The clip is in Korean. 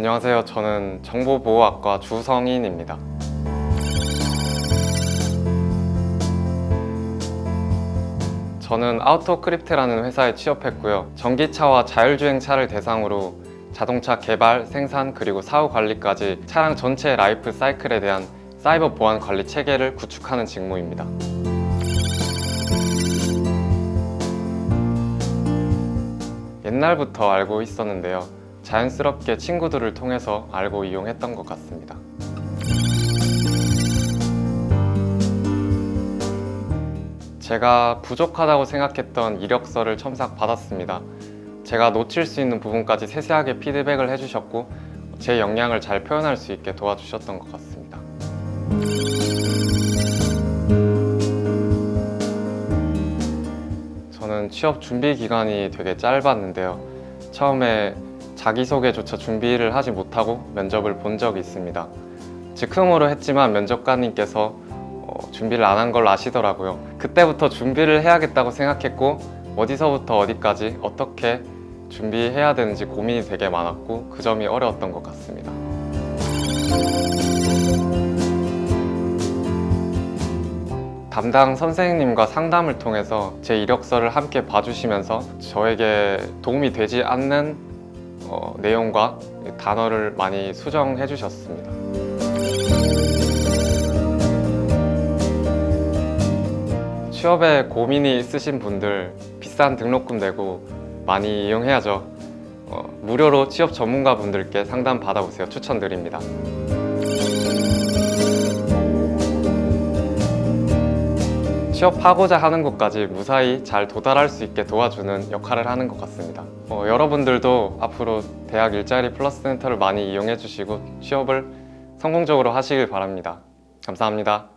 안녕하세요. 저는 정보보호학과 주성인입니다. 저는 아우토크립트라는 회사에 취업했고요. 전기차와 자율주행차를 대상으로 자동차 개발, 생산, 그리고 사후 관리까지 차량 전체 라이프 사이클에 대한 사이버 보안 관리 체계를 구축하는 직무입니다. 옛날부터 알고 있었는데요. 자연스럽게 친구들을 통해서 알고 이용했던 것 같습니다. 제가 부족하다고 생각했던 이력서를 첨삭 받았습니다. 제가 놓칠 수 있는 부분까지 세세하게 피드백을 해주셨고 제 역량을 잘 표현할 수 있게 도와주셨던 것 같습니다. 저는 취업 준비 기간이 되게 짧았는데요. 처음에 자기소개조차 준비를 하지 못하고 면접을 본 적이 있습니다. 즉흥으로 했지만 면접관님께서 어, 준비를 안 한 걸 아시더라고요. 그때부터 준비를 해야겠다고 생각했고 어디서부터 어디까지 어떻게 준비해야 되는지 고민이 되게 많았고 그 점이 어려웠던 것 같습니다. 담당 선생님과 상담을 통해서 제 이력서를 함께 봐주시면서 저에게 도움이 되지 않는 어, 내용과 단어를 많이 수정해 주셨습니다. 취업에 고민이 있으신 분들 비싼 등록금 내고 많이 이용해야죠. 어, 무료로 취업 전문가 분들께 상담 받아보세요. 추천드립니다. 취업하고자 하는 곳까지 무사히 잘 도달할 수 있게 도와주는 역할을 하는 것 같습니다. 어, 여러분들도 앞으로 대학 일자리 플러스 센터를 많이 이용해 주시고 취업을 성공적으로 하시길 바랍니다. 감사합니다.